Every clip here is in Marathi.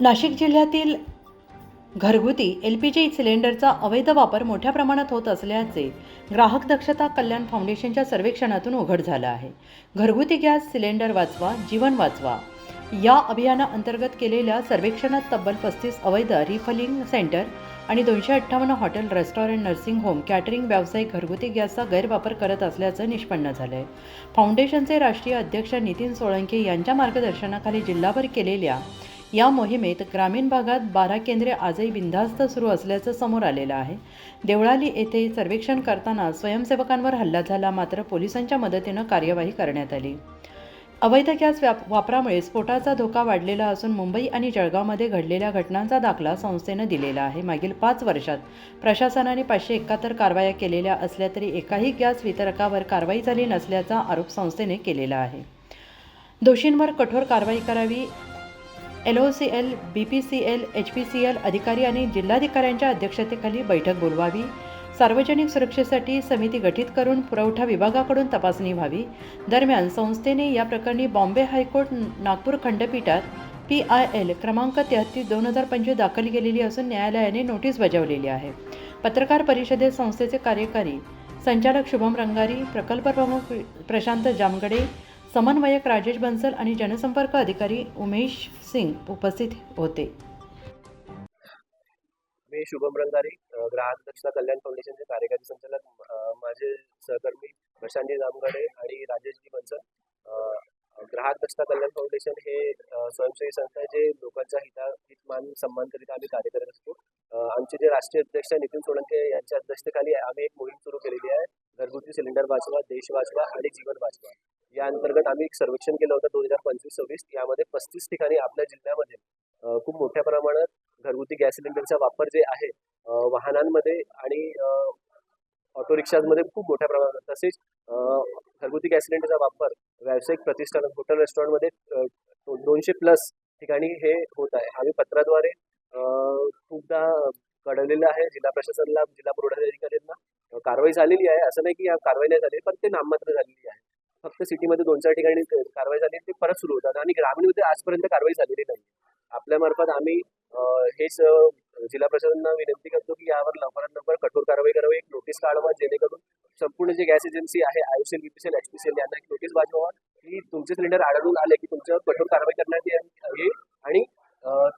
नाशिक जिल्ह्यातील घरगुती एल पी जी सिलेंडरचा अवैध वापर मोठ्या प्रमाणात होत असल्याचे ग्राहक दक्षता कल्याण फाउंडेशनच्या सर्वेक्षणातून उघड झालं आहे. घरगुती गॅस सिलेंडर वाचवा जीवन वाचवा. या अभियानाअंतर्गत केलेल्या सर्वेक्षणात तब्बल पस्तीस अवैध रिफलिंग सेंटर आणि दोनशे अठ्ठावन्न hotel restaurant nursing home catering व्यावसायिक घरगुती गॅसचा गैरवापर करत असल्याचं निष्पन्न झालं आहे फाउंडेशनचे राष्ट्रीय अध्यक्ष नितीन सोळंके यांच्या मार्गदर्शनाखाली जिल्हाभर केलेल्या या मोहिमेत ग्रामीण भागात बारा केंद्रे आजही बिनधास्त सुरू असल्याचं समोर आलेलं आहे. देवळाली येथे सर्वेक्षण करताना स्वयंसेवकांवर हल्ला झाला मात्र पोलिसांच्या मदतीनं कार्यवाही करण्यात आली. अवैध गॅस व्याप वापरामुळे स्फोटाचा धोका वाढलेला असून मुंबई आणि जळगावमध्ये घडलेल्या घटनांचा दाखला संस्थेनं दिलेला आहे. मागील पाच वर्षात प्रशासनाने पाचशे एकाहत्तर कारवाया केलेल्या असल्या तरी एकाही गॅस वितरकावर कारवाई झाली नसल्याचा आरोप संस्थेने केलेला आहे. दोषींवर कठोर कारवाई करावी L O C L B P C L H P C L अधिकारी आणि जिल्हाधिकाऱ्यांच्या अध्यक्षतेखाली बैठक बोलवावी. सार्वजनिक सुरक्षेसाठी समिती गठीत करून पुरवठा विभागाकडून तपासणी व्हावी. दरम्यान संस्थेने या प्रकरणी बॉम्बे हायकोर्ट नागपूर खंडपीठात पी आय एल क्रमांक तेहत्तीस दोन हजार पंचवीस दाखल केलेली असून न्यायालयाने नोटीस बजावलेली आहे. पत्रकार परिषदेत संस्थेचे कार्यकारी संचालक शुभम रंगारी प्रकल्प प्रमुख प्रशांत जामगडे समन्वयक राजेश बन्सल आणि जनसंपर्क अधिकारी उमेश सिंग उपस्थित होते. मी शुभम रंगारी ग्राहक दक्षता कल्याण फाउंडेशनचे कार्यकारी संचालक. माझे सहकर्मी प्रशांतजी जामगडे आणि राजेशजी बन्सल. ग्राहक दक्षता कल्याण फाउंडेशन हे स्वयंसेवी संस्था आहे जे लोकांच्या हिता हितमान सन्मानकरिता आम्ही कार्य करत असतो. आमचे जे राष्ट्रीय अध्यक्ष नितीन सोळंके यांच्या अध्यक्षतेखाली आम्ही एक मोहीम सुरू केलेली आहे. घरगुती सिलेंडर वाचवा देश वाचवा आणि जीवन वाचवा. या अंतर्गत आम्ही एक सर्वेक्षण केलं होतं दोन हजार पंचवीस सव्वीस. यामध्ये पस्तीस ठिकाणी आपल्या जिल्ह्यामध्ये खूप मोठ्या प्रमाणात घरगुती गॅस सिलेंडरचा वापर जे आहे वाहनांमध्ये आणि ऑटो रिक्षामध्ये खूप मोठ्या प्रमाणात. तसेच घरगुती गॅस सिलेंडरचा वापर व्यावसायिक प्रतिष्ठान हॉटेल रेस्टॉरंटमध्ये दोनशे प्लस ठिकाणी हे होत आहे. आम्ही पत्राद्वारे खूपदा कळवलेलं आहे जिल्हा प्रशासनाला जिल्हा पुरवठा अधिकाऱ्यांना कारवाई झालेली आहे. असं नाही की या कारवाई नाही झाली पण ते नाममात्र झालेली आहे. फक्त सिटीमध्ये दोन चार ठिकाणी कारवाई झाली ते परत सुरू होतात. आणि ग्रामीणमध्ये आजपर्यंत कारवाई झालेली नाही आपल्यामार्फत आम्ही हेच जिल्हा प्रशासनाला विनंती करतो की यावर लवकरात लवकर कठोर कारवाई करावी. एक नोटीस काढावा जेणेकरून संपूर्ण जे गॅस एजन्सी आहे आयुसीएल बीपीसीएल एचपीसीएल यांना एक नोटीस पाठवा की तुमचे सिलेंडर आढळून आले की तुमच्यावर कठोर कारवाई करण्यात येईल आणि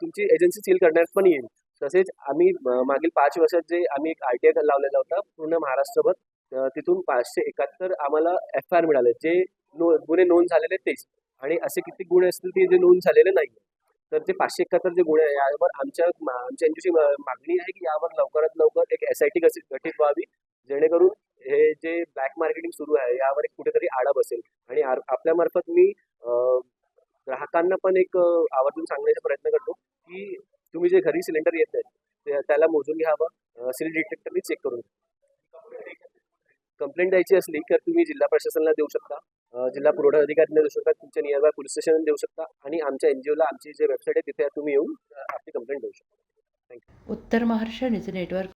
तुमची एजन्सी सील करण्यात पण येईल. तसेच आम्ही मागील पाच वर्षात जे आम्ही एक आर टी आय लावलेला होता पूर्ण महाराष्ट्रभर तिथून पाचशे एकाहत्तर आम्हाला एफ आय आर मिळाले जे नो गुन्हे नोंद झालेले तेच. आणि असे किती गुन्हे असतील ते जे नोंद झालेले नाही तर ते पाचशे एकाहत्तर जे गुन्हे आहे यावर आमच्या आमच्या एनजीओची मागणी आहे की यावर लवकरात लवकर एक एस आय टी गठीत व्हावी जेणेकरून हे जे ब्लॅक मार्केटिंग सुरू आहे यावर एक कुठेतरी आळा बसेल. आणि आपल्यामार्फत मी ग्राहकांना पण एक आवर्जून सांगण्याचा प्रयत्न करतो की तुम्ही जे घरी सिलेंडर येत आहेत ते- त्याला मोजून घ्यावं. सिलेंडर डिटेक्टरनी चेक करून कंप्लेंट द्यायची असली तर तुम्ही जिल्हा प्रशासनाला देऊ शकता. जिल्हा पुरवठा अधिकाऱ्यांना देऊ शकता. तुमच्या नियरबाय पोलीस स्टेशन देऊ शकता. आणि आमच्या एनजीओला आमची जे वेबसाईट आहे तिथे तुम्ही येऊन आपली कंप्लेंट देऊ शकता. उत्तर महाराष्ट्र न्यूज नेटवर्क